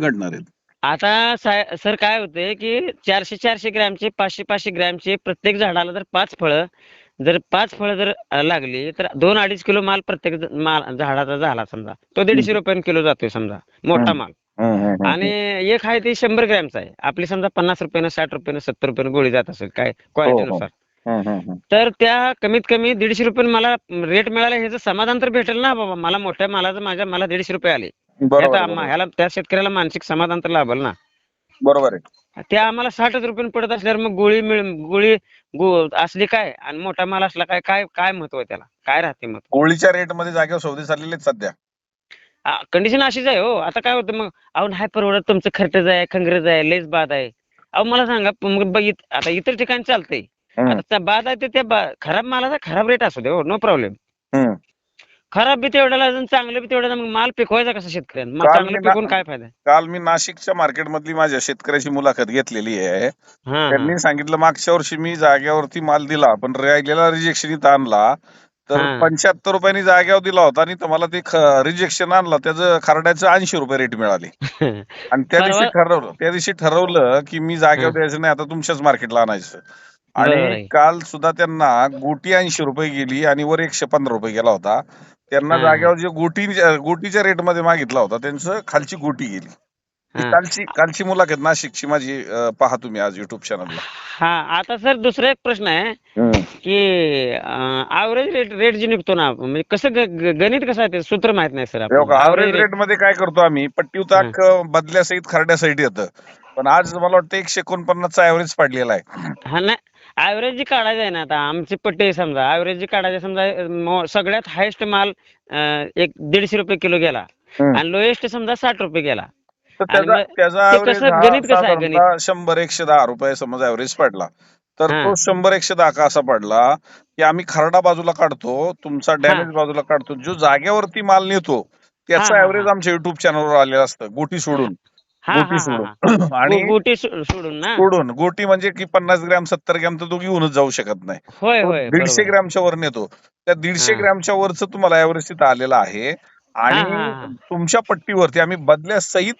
घडणार आहेत. आता सर काय होतंय की चारशे चारशे ग्रॅमचे पाचशे पाचशे ग्रॅमचे प्रत्येक झाडाला जर पाच फळं जर पाच फळं जर लागली तर दोन अडीच किलो माल प्रत्येक माल झाडाचा झाला समजा. तो दीडशे रुपयाने किलो जातोय समजा मोठा. माल. आणि एक आहे ते शंभर ग्रॅमचा आहे. आपली समजा पन्नास रुपयानं साठ रुपयानं सत्तर रुपयानं गोळी जात असेल काय क्वालिटीनुसार हं, हं. तर त्या कमीत कमी दीडशे रुपये मला रेट मिळाला ह्याचं समाधान तर भेटेल ना बाबा. मला मोठ्या मालाचं माझ्या मला दीडशे रुपये आले. आम्हा- बरोबर. ह्याला त्या शेतकऱ्याला मानसिक समाधान तर लाभल ना. बरोबर आहे. ते आम्हाला साठच रुपयाने पडत असल्यावर मग गोळी मिळ गोळी गो असली काय? आणि मोठा माल असला काय काय काय महत्त्व आहे त्याला? काय राहते मग गोळीच्या रेटमध्ये जागेवर सौदे चाललेले आहेत सध्या. कंडिशन अशीच आहे हो. आता काय होतं मग अहो नाही परवडत तुमचं खर्चच आहे खंगरज आहे लेस बाद आहे. अहो मला सांगा प- मग इत- आता इतर ठिकाणी चालतंय. आता त्या बाद आहे ते त्या बा- खराब मालाचा खराब रेट असू दे हो नो प्रॉब्लेम. खराब बी तेवढ्याला आणि चांगलं बी तेवढ्याला मग माल पिकवायचा कसा शेतकऱ्यांना? मग काल चांगलं मी ना- काय फायदा? काल मी नाशिकच्या मार्केट मधली माझ्या शेतकऱ्याची मुलाखत घेतलेली आहे. हा त्यांनी सांगितलं मागच्या वर्षी मी जागेवरती माल दिला पण राहिलेला रिजेक्शन इथं आणला. तर हा. पंच्याहत्तर रुपयांनी जागेवर दिला होता आणि मला ते रिजेक्शन आणलं त्याचं खरड्याचं ऐंशी रुपये रेट मिळाले. आणि त्या दिवशी परवा- ठरवलं त्या दिवशी ठरवलं की मी जागेवर हं. द्यायचं नाही आता तुमच्याच मार्केटला आणायचं. बरोबर आणि आहे. काल सुद्धा त्यांना गोटी ऐंशी रुपये गेली आणि वर एकशे पंधरा रुपये गेला होता. त्यांना. जागेवर जे गोटी गोटीच्या रेटमध्ये मागितला होता त्यांचं खालची गोटी गेली. कालची कालची मुलाखत नाशिकची माझी पहा तुम्ही आज युट्यूब चॅनलला हा आता सर दुसरा एक प्रश्न आहे की ऍव्हरेज रेट रेट जे निघतो ना म्हणजे कसं गणित कसं आहे ते सूत्र माहीत नाही सर ऍव्हरेज रेटमध्ये काय करतो आम्ही पट्टी उताक बदल्यासहित खरड्यासहित येतं. पण आज मला वाटतं एकशे एकोणपन्नासचा ऍव्हरेज पडलेला आहे. हा नाही ऍव्हरेज जी काढायचं आहे ना आता आमची पट्टी आहे समजा ऍव्हरेज जी काढायचं समजा मो- सगळ्यात हायेस्ट माल अं, एक दीडशे रुपये किलो गेला. आणि लोएस्ट समजा साठ रुपये गेला तर आणि त्याचा मग त्याचा ते ऍव्हरेज कसं गणित कसं आहे गणित? साधारणतः शंभर एकशे दहा रुपये समज ऍव्हरेज पडला तर हा. तो शंभर एकशे दहा का असा पडला की आम्ही खरडा बाजूला काढतो तुमचा डॅमेज बाजूला काढतो जो जागेवरती माल नेतो त्याचं हा, हा, ऍव्हरेज हा. आमच्या युट्यूब चॅनलवर आलेलं असतं गोटी सोडून गोटी सोडून. आणि गोटी सोडून ना? सोडून. गोटी म्हणजे की पन्नास ग्रॅम सत्तर ग्रॅम तर तो घेऊनच जाऊ शकत नाही. होय तो होय दीडशे. ग्रॅमच्या वर नेतो त्या दीडशे. ग्रॅमच्या वरच तुम्हाला तिथं आलेलं आहे. आणि. तुमच्या पट्टीवरती आम्ही बदल्यासहित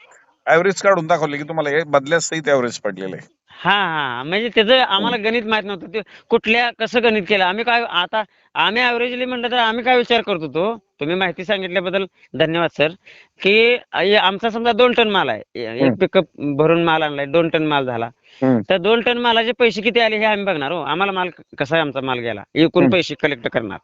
ऍव्हरेज काढून दाखवले की तुम्हाला हे बदल्यासहित ऍव्हरेज पडलेलं आहे. हा हा. म्हणजे त्याचं आम्हाला गणित माहीत नव्हतं. ते कुठल्या कसं गणित केलं? आम्ही काय आता आम्ही ऍव्हरेजली म्हणलं तर आम्ही काय विचार करत होतो? तुम्ही माहिती सांगितल्याबद्दल धन्यवाद सर की आमचा समजा दोन टन माल आहे. एक. पिकअप भरून माल आणलाय दोन टन माल झाला. तर दोन टन मालाचे पैसे किती आले हे आम्ही बघणार हो. आम्हाला माल कसा आहे आमचा माल गेला? एकूण. पैसे कलेक्ट करणार.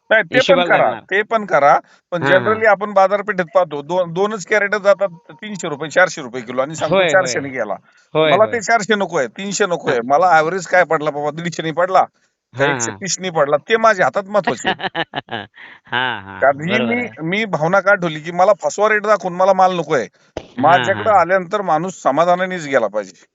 ते पण करा. पण. जनरली आपण बाजारपेठेत पाहतो दोन दोनच कॅरेट जातात तीनशे रुपये चारशे रुपये किलो आणि चारशेने गेला. मला. ते चारशे नको आहे तीनशे नको आहे मला ऍव्हरेज काय पडला बाबा? दीडशेने पडला. का हा, एकशे हा. तीसनी पडला. ते माझ्या हातात महत्त्वाचे हा हा. कारण मी. मी भावना का ठेवली की मला फसवा रेट दाखवून मला माल नको आहे माझ्याकडे. आल्यानंतर माणूस समाधानानेच गेला पाहिजे.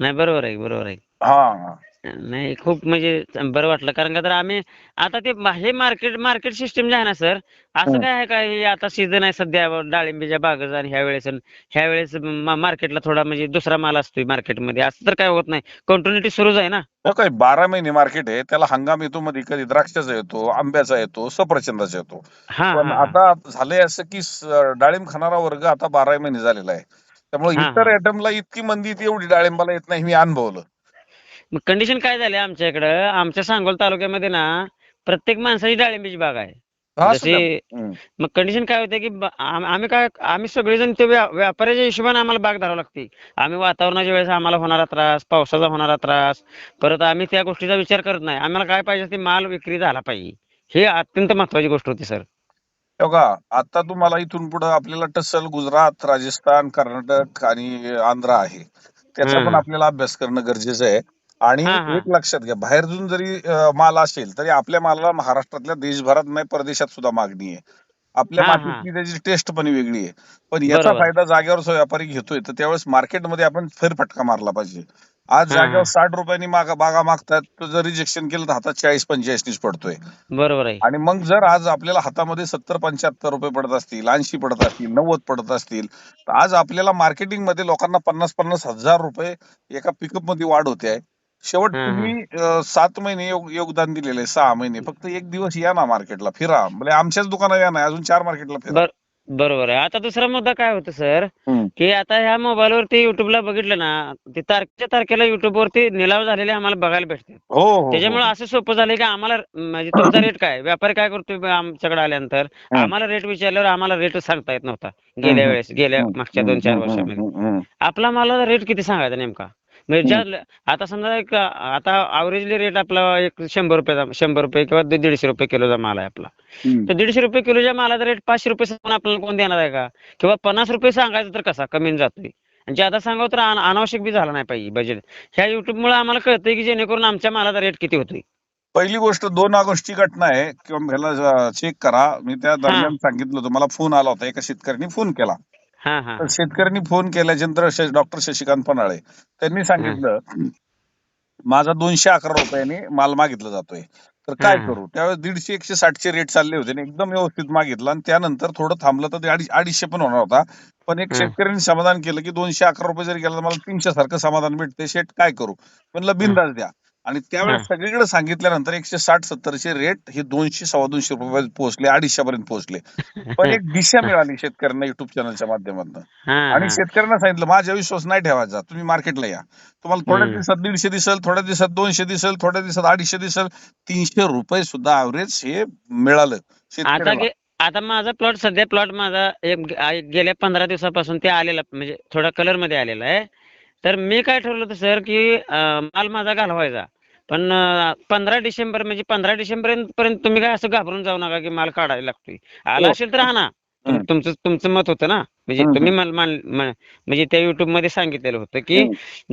नाही बरोबर आहे बरोबर आहे. हा. नाही खूप म्हणजे बरं वाटलं. कारण का तर आम्ही आता ते हे मार्केट मार्केट सिस्टम जे आहे ना सर असं. काय आहे का हे आता सीझन आहे सध्या डाळिंबीच्या बागेचा आणि ह्या वेळेस ह्या वेळेस मार्केटला थोडा म्हणजे दुसरा माल असतोय मार्केटमध्ये असं तर काय होत नाही. कंटिन्युटी सुरूच आहे ना. हो काय बारा महिने मार्केट आहे त्याला हंगाम येतो मध्ये कधी द्राक्षाचा येतो आंब्याचा येतो सफरचंदाचा येतो. हा पण. आता झालंय असं की डाळिंब खाणारा वर्ग आता बारा महिने झालेला आहे. त्यामुळे इतर. आयटमला इतकी मंदी येते एवढी डाळिंबाला येत नाही मी अनुभवलं. मग कंडिशन काय झाली आमच्या इकडं? आमच्या सांगोल तालुक्यामध्ये ना प्रत्येक माणसाची डाळिंबीची बाग आहे. हा, जशी. हम्म. मग कंडिशन काय होते की ब- आम- आम्ही काय आम्ही सगळेजण ते व्या- व्यापाऱ्याच्या हिशोबाने आम्हाला बाग धरावं लागते. आम्ही वातावरणाच्या वेळेस आम्हाला होणारा त्रास पावसाचा होणारा त्रास परत आम्ही त्या गोष्टीचा विचार करत नाही. आम्हाला काय पाहिजे ते माल विक्री झाला पाहिजे. हे अत्यंत महत्वाची गोष्ट होती सर. का आता तुम्हाला इथून पुढे आपल्याला टसल गुजरात राजस्थान कर्नाटक आणि आंध्र आहे. त्याचा हम्म. पण आपल्याला अभ्यास करणं गरजेचं आहे. आणि. एक लक्षात घ्या बाहेरून जरी माल असेल तरी आपल्या मालाला महाराष्ट्रातल्या देशभरात नाही परदेशात सुद्धा मागणी आहे आपल्या. मातीतली त्याची टेस्ट पण वेगळी आहे पण याचा. फायदा जागेवर जो व्यापारी घेतोय तर त्यावेळेस मार्केटमध्ये आपण फेरफटका मारला पाहिजे आज. जागेवर साठ रुपयांनी मागा बागा मागतात तर जर रिजेक्शन केलं तर हातात चाळीस पंचेचाळीस पडतोय बरोबर आहे आणि मग जर आज आपल्याला हातामध्ये सत्तर पंच्याहत्तर रुपये पडत असतील ऐंशी पडत असतील नव्वद पडत असतील तर आज आपल्याला मार्केटिंगमध्ये लोकांना पन्नास पन्नास हजार रुपये एका पिकअपमध्ये वाढ होते आहे शेवट. तुम्ही अं, सात महिने योग- योगदान दिलेले सहा महिने फक्त एक दिवस या ना मार्केटला फिरा. म्हणजे आमच्याच दुकानात या ना अजून चार मार्केटला फिरा. बर बरोबर आहे. आता दुसरा मुद्दा काय होतं सर? हम्म. की आता ह्या मोबाईल वरती युट्यूबला बघितलं ना ते तारखेच्या तारखेला युट्यूब वरती निलाव झालेले आम्हाला बघायला भेटते. हो हो, हो. त्याच्यामुळे असं सोपं झालंय की आम्हाला म्हणजे तुमचा रेट काय? व्यापारी काय करतोय बा आमच्याकडे आल्यानंतर? हम्म. आम्हाला रेट विचारल्यावर आम्हाला रेट सांगता येत नव्हता. गेल्या हम्म. वेळेस गेल्या हम्म, मागच्या दोन चार हम्म, हम्म, वर्षामध्ये. हम्म, हम्म. आपला मालाचा रेट किती सांगायचा नेमका? म्हणजे ज्या आता समजा एक आता अवरेजली रेट आपला एक शंभर रुपयाचा शंभर रुपये किंवा दीड- दीडशे रुपये किलोचा माल आहे आपला. तर दीडशे रुपये किलोच्या मालाचा रेट पाचशे रुपये सांगून आपल्याला कोण देणार आहे का? किंवा पन्नास रुपये सांगायचं तर कसा? कमी जातोय. आणि ज्यादा सांगावं तर अन- अनावश्यक बी झाला नाही पाहिजे बजेट ह्या युट्यूब मुळे आम्हाला कळतंय की जेणेकरून आमच्या मालाचा रेट किती होतोय. पहिली गोष्ट दोन ऑगस्टची घटना आहे. किंवा ह्याला चेक करा. मी त्या दरम्यान सांगितलं होतं. मला फोन आला होता. एका शेतकऱ्यांनी फोन केला. हा हा. तर शेतकऱ्यांनी फोन केल्याच्यानंतर डॉक्टर शशिकांत पन्हाळे. त्यांनी सांगितलं माझा दोनशे अकरा रुपयाने माल मागितला जातोय. तर काय. करू? त्यावेळेस दीडशे एकशे साठचे रेट चालले होते आणि एकदम व्यवस्थित मागितलं आणि त्यानंतर थोडं थांबलं तर ते अडीचशे पण होणार होता. पण एक. शेतकऱ्यांनी समाधान केलं की दोनशे अकरा रुपये जरी गेला तर मला तीनशे सारखं समाधान भेटते शेट काय करू? म्हणलं बिंदास द्या. आणि त्यावेळेस सगळीकडे सांगितल्यानंतर एकशे साठ सत्तरचे रेट हे दोनशे सव्वा दोनशे रुपये पोहोचले अडीचशे पर्यंत पोहोचले. पण एक दिशा मिळाली शेतकऱ्यांना युट्यूब चॅनलच्या माध्यमातून. आणि. शेतकऱ्यांना सांगितलं माझा विश्वास नाही ठेवायचा तुम्ही मार्केटला या. तुम्हाला थोड्या. दिवसात दीडशे दिसेल थोड्या दिवसात दोनशे दिसेल थोड्या दिवसात अडीचशे दिसेल तीनशे रुपये सुद्धा ऍव्हरेज हे मिळालं आता शेतकऱ्याला. आता माझा प्लॉट सध्या प्लॉट माझा गेल्या पंधरा दिवसापासून ते आलेला म्हणजे थोडा कलरमध्ये आलेला आहे. तर मी काय ठरवलं होतं सर की माल माझा घालवायचा. पण पंधरा डिसेंबर म्हणजे पंधरा डिसेंबर पर्यंत तुम्ही काय असं घाबरून जाऊ नका की माल काढायला लागतोय. आला हो. असेल तर हम्म. तुमचं तुमचं मत होतं ना. म्हणजे. तुम्ही म्हणजे त्या युट्यूबमध्ये सांगितलेलं होतं की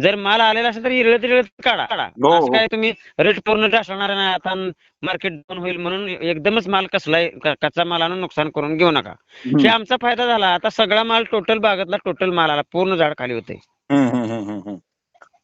जर माल आलेला असेल तर इरळत इरळत काढा. काढा. हो, असं हो. काय तुम्ही रेट पूर्ण टाळणार नाही. आता मार्केट डाऊन होईल म्हणून एकदमच माल कसलाय कच्चा माल आणून नुकसान करून घेऊ नका. हे. आमचा फायदा झाला. आता सगळा माल टोटल बागातला टोटल माल आला पूर्ण झाड खाली होते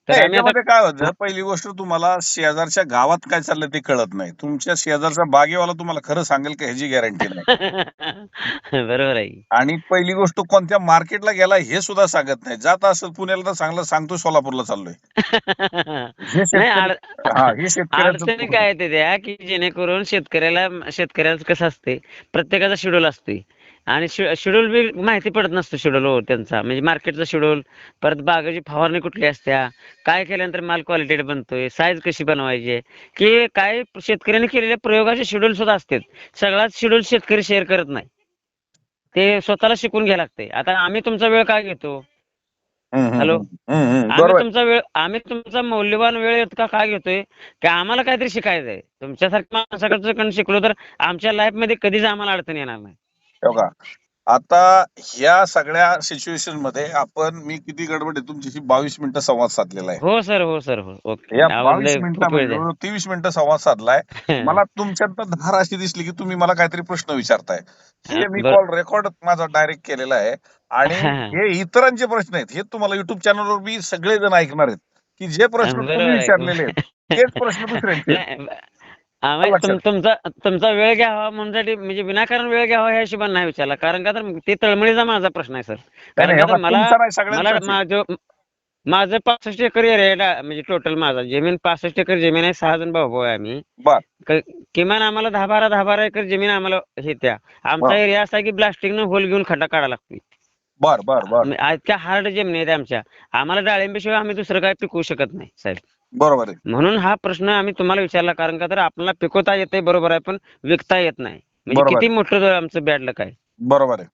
तर नाही, आम्ही आता याच्यामध्ये काय होतं पहिली गोष्ट तुम्हाला शेजारच्या गावात काय चाललंय ते कळत नाही. तुमच्या शेजारचा बागेवाला तुम्हाला खरं सांगेल का ह्याची गॅरंटी नाही. बरोबर आहे. आणि पहिली गोष्ट कोणत्या मार्केटला गेला हे सुद्धा सांगत नाही. जात असेल पुण्याला तर चांगलं सांगतो सोलापूरला चाललोय. हे नाही शेतकरी अड- हा शेतकऱ्याचं अडचणी काय येते त्या की जेणेकरून शेतकऱ्याला शेतकऱ्याचं कसं असते प्रत्येकाचा शेड्यूल असते आणि शेड्यूल बी माहिती पडत नसतं शेड्यूल त्यांचा. म्हणजे मार्केटचा शेड्यूल परत बागाची फवारणी कुठली असत्या काय केल्यानंतर माल क्वालिटेड बनतोय साईज कशी बनवायची की काय शेतकऱ्यांनी केलेल्या प्रयोगाचे शेड्यूल सुद्धा असतात. सगळाच शेड्यूल शेतकरी शेअर करत नाही. ते स्वतःला शिकून घ्यायला लागते आता आम्ही तुमचा वेळ काय घेतो? हॅलो? आम्ही तुमचा वेळ आम्ही तुमचा मौल्यवान वेळ इतका काय घेतोय? की आम्हाला काहीतरी शिकायचं आहे तुमच्यासारख्या माणसाकडचं शिकलो तर आमच्या लाईफमध्ये कधीच आम्हाला अडचण येणार नाही. का आता ह्या सगळ्या सिच्युएशनमध्ये आपण मी किती गडबड आहे तुमच्याशी बावीस मिनिटं संवाद साधलेला आहे. हो सर हो सर हो. ओके. या बावीस मिनिटामध्ये तेवीस मिनिटं संवाद साधलाय. मला तुमच्यात धार अशी दिसली की तुम्ही मला काहीतरी प्रश्न विचारताय. हे मी. कॉल रेकॉर्ड माझा डायरेक्ट केलेला आहे. आणि हा. इतरांचे प्रश्न आहेत. हे तुम्हाला युट्यूब चॅनलवर मी सगळेजण ऐकणार आहेत. की जे प्रश्न तुम्ही. विचारलेले आहेत तेच प्रश्न दुसऱ्यांचे आम्ही. तुम- तुमचा तुमचा वेळ घ्यावा म्हणूनसाठी म्हणजे विनाकारण वेळ घ्यावा ह्या हिशोबाने नाही विचारला. कारण का तर ते तळमळीचा माझा प्रश्न आहे सर. कारण नाही, का तर मला तुमचा नाही मला आहे. माझं माझं पासष्ट एकर एरिया आहे म्हणजे टोटल माझा. जमीन पासष्ट एकर जमीन आहे सहा जण भाऊ भाऊ आहे आम्ही. बर. क- किमान आम्हाला दहा बारा दहा बारा एकर जमीन आम्हाला हे त्या आमचा बर. एरिया असा आहे की प्लास्टिकनं होल घेऊन खड्डा काढायला लागतोय. बर बर बर. म्हणजे इतक्या हार्ड जमिनी आहेत आमच्या. आम्हाला डाळिंबीशिवाय आम्ही दुसरं काय पिकवू शकत नाही साहेब. बरोबर आहे. म्हणून हा प्रश्न आम्ही तुम्हाला विचारला कारण का तर आपल्याला पिकवता येते बरोबर आहे पण विकता येत नाही. म्हणजे बरोबर. किती मोठं आमचं बॅड लक आहे. बरोबर आहे.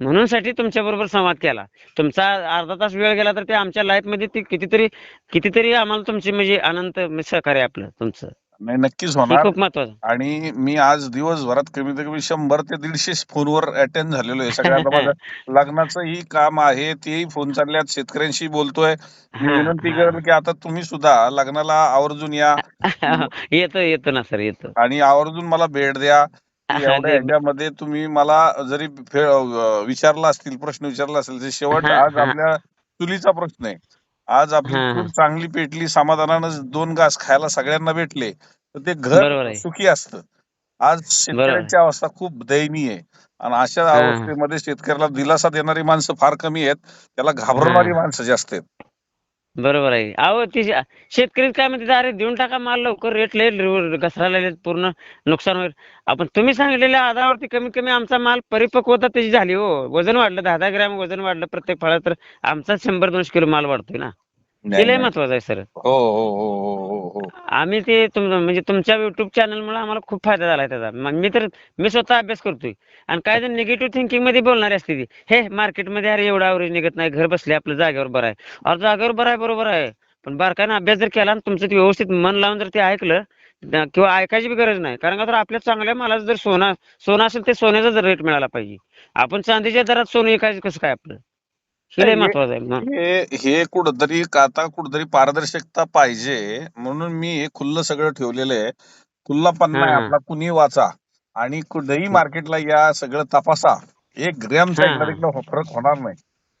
म्हणून साठी तुमच्या बरोबर संवाद केला. तुमचा अर्धा तास वेळ गेला तर ते आमच्या लाईफमध्ये ती कितीतरी कितीतरी आम्हाला तुमची म्हणजे अनंत सहकार्य आहे आपलं तुमचं. नाही नक्कीच हे होणार. खूप महत्वाचं. आणि मी आज दिवसभरात कमीत कमी शंभर ते दीडशे फोनवर अटेंड झालेलो आहे. सगळ्यांना माझं लग्नाचंही काम आहे तेही फोन चालल्यात. शेतकऱ्यांशी बोलतोय. मी हा, विनंती. करेल की आता तुम्ही सुद्धा लग्नाला आवर्जून या. येतो येतो ना सर येतो. आणि आवर्जून मला भेट द्या. की एवढ्या दे- ह्याच्यामध्ये तुम्ही मला जरी फे- अं, विचारला असतील प्रश्न विचारला असेल तर शेवट आज. आपल्या चुलीचा प्रश्न आहे. आज आपली हा, हा. चूल चांगली पेटली समाधानानं दोन घास खायला सगळ्यांना भेटले तर ते बरोबर घर आहे. सुखी असतं आज शेतकऱ्यांची अवस्था खूप दयनीय आहे आणि अशा हा. अवस्थेमध्ये शेतकऱ्याला दिलासा देणारी माणसं फार कमी आहेत त्याला घाबरणारी हा. माणसं जास्त आहेत बरोबर आहे. अहो ती शे- शेतकरी काय म्हणते अरे देऊन टाका माल लवकर रेट लय रि- घसरायला लागलेत, पूर्ण नुकसान होईल आपण तुम्ही सांगितलेल्या आधारावरती कमीत कमी आमचा माल परिपक्वता त्याची झाली हो. वजन वाढलं दहा दहा ग्रॅम वजन वाढलं प्रत्येक फळात तर आमचा शंभर दोनशे किलो माल वाढतोय ना. नाही, हे लय नाही. महत्वाचं आहे सर. हो हो हो हो हो हो. आम्ही ते तुम म्हणजे तुमच्या युट्यूब चॅनलमुळे आम्हाला खूप फायदा झालाय त्याचा. मी तर मी स्वतः अभ्यास करतोय. आणि काय जण निगेटिव्ह थिंकिंगमध्ये बोलणारे असते ती हे मार्केटमध्ये अरे एवढा अवरेज निघत नाही घर बसले आपलं जागेवर बरं आहे. अरे जागेवर बरं आहे बरोबर आहे. पण बारकाईनं अभ्यास जर केला आणि तुमचं ते व्यवस्थित मन लावून जर ते ऐकलं न- किंवा ऐकायची बी गरज नाही. कारण का तर आपल्या चांगल्या मालाचं जर सोनं सोनं असेल ते सोन्याचा जर रेट मिळाला पाहिजे. आपण चांदीच्या दरात सोनं विकायचं कसं काय आपलं? हे लय नाही, हे- महत्वाचं आहे मग. हे हे कुठंतरी आता कुठंतरी पारदर्शकता पाहिजे म्हणून मी हे खुल्लं सगळं ठेवलेलं आहे खुल्ला पन्ना आहे हा. आपला कुणी वाचा आणि कुठेही मार्केटला या सगळं तपासा एक ग्रॅमचा हा, इकडे हा. तिकडे फरक होणार नाही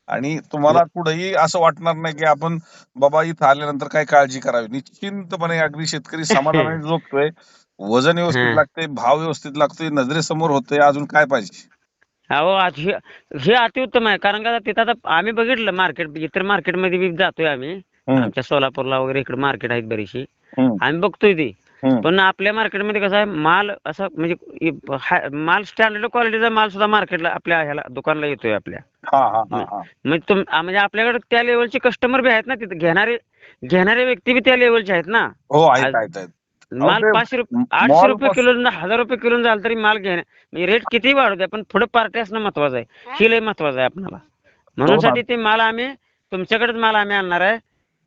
आणि तुम्हाला कुठेही असं वाटणार नाही की आपण बाबा इथं आल्यानंतर काय काळजी करावी निश्चिंतपणे अगदी शेतकरी समाधानाने झोपतोय वजन व्यवस्थित हा. लागते भाव व्यवस्थित लागतोय नजरेसमोर होतोय अजून काय पाहिजे अहो आज हे हे अतिउत्तम आहे. कारण का तिथं आता आम्ही बघितलं मार्केट इतर मार्केटमध्ये बी जातोय आम्ही. आमच्या सोलापूरला वगैरे इकडे मार्केट आहेत बरीचशी. आम्ही बघतोय ती. पण आपल्या मार्केटमध्ये कसं आहे माल असं म्हणजे माल स्टँडर्ड क्वालिटीचा माल सुद्धा मार्केटला आपल्या ह्याला दुकानला येतोय आपल्या. हा हा हा हा. म्हणजे म्हणजे आपल्याकडे त्या लेवलचे कस्टमर बी आहेत ना तिथे. घेणारे घेणारे व्यक्ती बी त्या लेवलचे आहेत ना. माल पाचशे रुपये आठशे रुपये किलो हजार रुपये किलो झालं तरी माल घेणे म्हणजे रेट किती वाढू द्या पण पुढे पार्टी असणं महत्वाचं आहे. ही लय महत्वाचं आहे आपल्याला म्हणून. साठी ते माल आम्ही तुमच्याकडेच माल आम्ही आणणार आहे.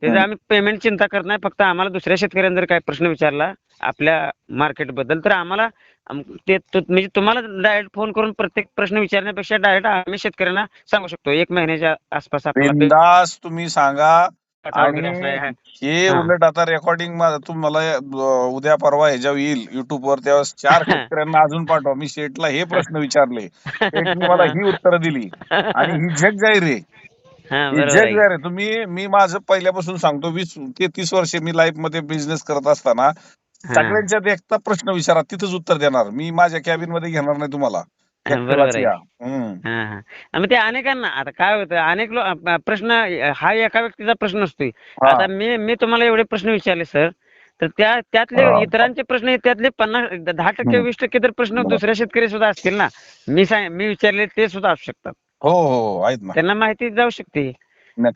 त्याचं. आम्ही पेमेंट चिंता करत नाही. फक्त आम्हाला दुसऱ्या शेतकऱ्यांनी जर काही प्रश्न विचारला आपल्या मार्केटबद्दल तर आम्हाला आम- ते म्हणजे तुम्हाला डायरेक्ट फोन करून प्रत्येक प्रश्न विचारण्यापेक्षा डायरेक्ट आम्ही शेतकऱ्यांना सांगू शकतो. एक महिन्याच्या आसपास तुम्ही सांगा. हे. उलट आता रेकॉर्डिंग तुम्हाला अं, उद्या परवा ह्याच्यावर येईल युट्यूब वर तेव्हा चार शेतकऱ्यांना अजून पाठवा. मी शेठला हे प्रश्न विचारले. मला ही उत्तरं दिली. आणि ही जग जाहीर आहे. तुम्ही मी माझं पहिल्यापासून सांगतो वीस ते तीस वर्षे मी लाईफमध्ये बिझनेस करत असताना. सगळ्यांच्यात एकटा प्रश्न विचारा तिथंच उत्तर देणार. मी माझ्या कॅबिनमध्ये घेणार नाही तुम्हाला. बरोबर आहे. हा हा. आणि मग ते अनेकांना आता काय होतं अनेक लो अ- प्रश्न हा एका व्यक्तीचा प्रश्न नसतोय हा. आता मी मी तुम्हाला एवढे प्रश्न विचारले सर. तर त्या त्यातले. इतरांचे प्रश्न त्यातले पन्नास दहा टक्के. वीस टक्के तर प्रश्न. दुसऱ्या शेतकरी सुद्धा असतील ना. मी सांग मी विचारले ते सुद्धा असू शकतात. हो हो हो. आहेत ना. त्यांना माहिती जाऊ शकते.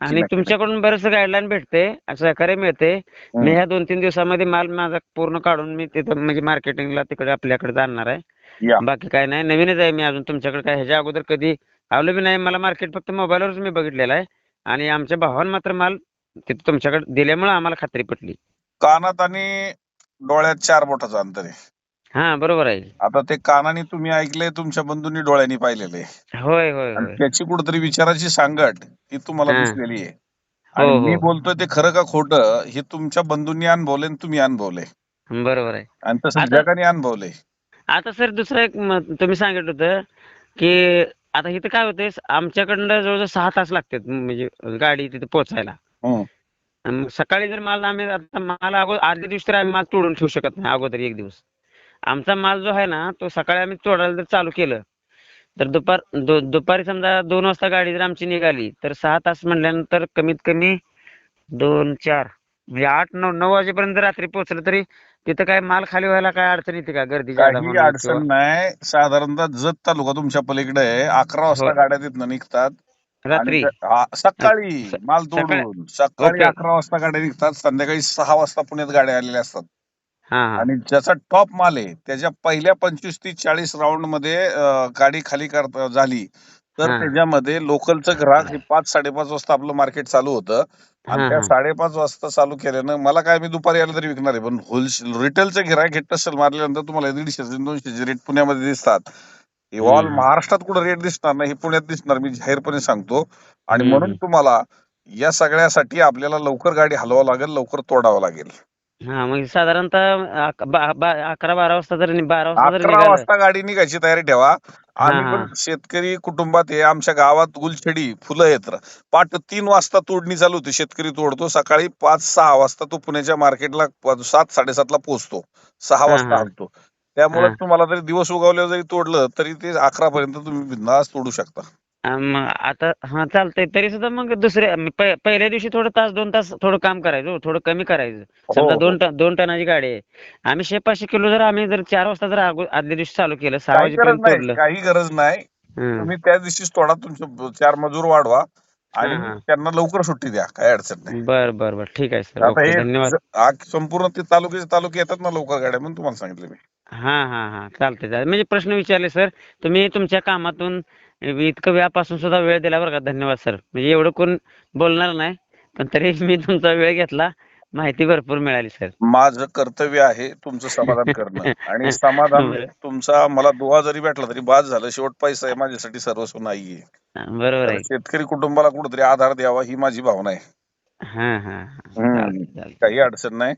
आणि तुमच्याकडून बरेच गाईडलाईन भेटते सहकार्य मिळते. मी ह्या दोन तीन दिवसामध्ये माल माझा पूर्ण काढून मी तिथं म्हणजे मार्केटिंगला तिकडे आपल्याकडे जाणार आहे. या. बाकी काय नाही नवीनच आहे मी अजून. तुमच्याकडे काय ह्याच्या अगोदर कधी आलो बी नाही. मला मार्केट फक्त मोबाईलवरच मी बघितलेलं आहे. आणि आमच्या भावानं मात्र माल तिथं तुमच्याकडे दिल्यामुळे आम्हाला खात्री पटली. कानात आणि डोळ्यात चार बोटाचं अंतर आहे. हा बरोबर आहे. आता ते कानाने तुम्ही ऐकले तुमच्या बंधूंनी डोळ्यांनी पाहिलेले. होय होय त्याची कुठेतरी विचाराची सांगड ही तुम्हाला हा. दिसलेली आहे. हो, आणि हो. मी बोलतोय ते खरं का खोटं हे तुमच्या बंधूंनी अनुभवले आणि तुम्ही अनुभवले. बरोबर आहे. आणि तसं आता- जगाने अनुभवले. आता सर दुसरं एक म- तुम्ही सांगितलं होतं की आता इथं काय होतंय आमच्याकडनं जवळजवळ सहा तास लागतात म्हणजे गाडी तिथे पोहोचायला. आणि मग सकाळी जर माल आम्ही आता माल अगोदर आदल्या दिवशी तर आम्ही माल तोडून ठेवू शकत नाही अगोदर एक दिवस आमचा माल जो आहे ना तो सकाळी आम्ही तोडायला जर चालू केलं तर दुपार दु- दुपारी समजा दोन वाजता गाडी जर आमची निघाली तर सहा तास म्हणल्यानंतर कमीत कमी दोन चार म्हणजे आठ नऊ नऊ वाजेपर्यंत रात्री पोहोचलं तरी तिथं काय माल खाली व्हायला काय अडचण येते का गर्दी काही अडचण नाही. साधारणतः जत तालुका तुमच्या पलीकडे आहे. अकरा वाजता हो. गाड्या तिथनं निघतात. रात्री? आणि सकाळी माल तोडून. सकाळी. अकरा वाजता गाड्या निघतात. संध्याकाळी सहा वाजता पुण्यात गाड्या आलेल्या असतात. आणि ज्याचा टॉप माल आहे त्याच्या पहिल्या पंचवीस ते चाळीस राऊंडमध्ये गाडी खाली करता झाली. तर. त्याच्यामध्ये लोकलचं ग्राहक हे पाच साडेपाच वाजता आपलं मार्केट चालू होतं आणि त्या. साडेपाच वाजता चालू केल्यानं मला काय मी दुपारी आलं तरी विकणार आहे पण होलसेल रिटेलचं गिरायक हे टसल मारल्यानंतर तुम्हाला दीडशेचे दोनशेचे रेट पुण्यामध्ये दिसतात ऑल. महाराष्ट्रात कुठं रेट दिसणार नाही हे पुण्यात दिसणार मी जाहीरपणे सांगतो आणि. म्हणून तुम्हाला या सगळ्यासाठी आपल्याला लवकर गाडी हलवावं लागेल लवकर तोडावं लागेल हा मग साधारणतः अक- बा- बा- अकरा बारा वाजता जर बारा वाजता जर अकरा निघालं वाजता गाडी निघायची तयारी ठेवा आम्ही हा, पण हा. शेतकरी कुटुंबात आहे आमच्या गावात गुलछडी फुलं येत पाट तीन वाजता तोडणी चालू होती शेतकरी तोडतो सकाळी पाच सहा वाजता तो पुण्याच्या मार्केटला प- सात साडेसातला पोहोचतो सहा हा, वाजता हा. आणतो त्यामुळे हा. तुम्हाला जरी दिवस उगवल्यावर जरी तोडलं तरी ते अकरा पर्यंत तुम्ही बिंदास तोडू शकता अं, आता हा चालतंय. तरी सुद्धा मग दुसऱ्या म- प- पहिल्या दिवशी थोडं तास दोन तास थोडं काम करायचं हो, थोडं कमी करायचं. समजा हो. दोन टन दोन टनाची गाडी आहे. आम्ही शे पाचशे किलो जर आम्ही जर चार वाजता जर अगो- आदल्या दिवशी चालू केलं सहा काही गरज वाजेपर्यंत नाही तोडलं. काही गरज नाही. हं. तुम्ही त्या दिवशीच थोडा तुमचे ब- चार मजूर वाढवा आणि हा, हा. त्यांना लवकर सुट्टी द्या काही अडचण नाही. बर बर बर. ठीक आहे सर. आता ओके हे धन्यवाद. ज- हा संपूर्ण ते तालुक्याचे तालुके येतात ना लवकर गाड्या म्हणून तुम्हाला सांगितलं मी. हा हा हा. चालतंय चालतंय. म्हणजे प्रश्न विचारले सर. तुम्ही तुमच्या कामातून इतकं वेळापासून सुद्धा वेळ दिला बरं का धन्यवाद सर म्हणजे एवढं कोण बोलणार नाही पण तरी मी तुमचा वेळ घेतला माहिती भरपूर मिळाली सर माझं कर्तव्य आहे तुमचं समाधान करणं. आणि समाधान. तुमचा मला दुवा जरी भेटला तरी बाद झालं शेवट पैसा आहे माझ्यासाठी सर्वस्व नाहीये. बरोबर आहे. शेतकरी कुटुंबाला कुठेतरी आधार द्यावा ही माझी भावना आहे. हा हा हा. काही अडचण नाही.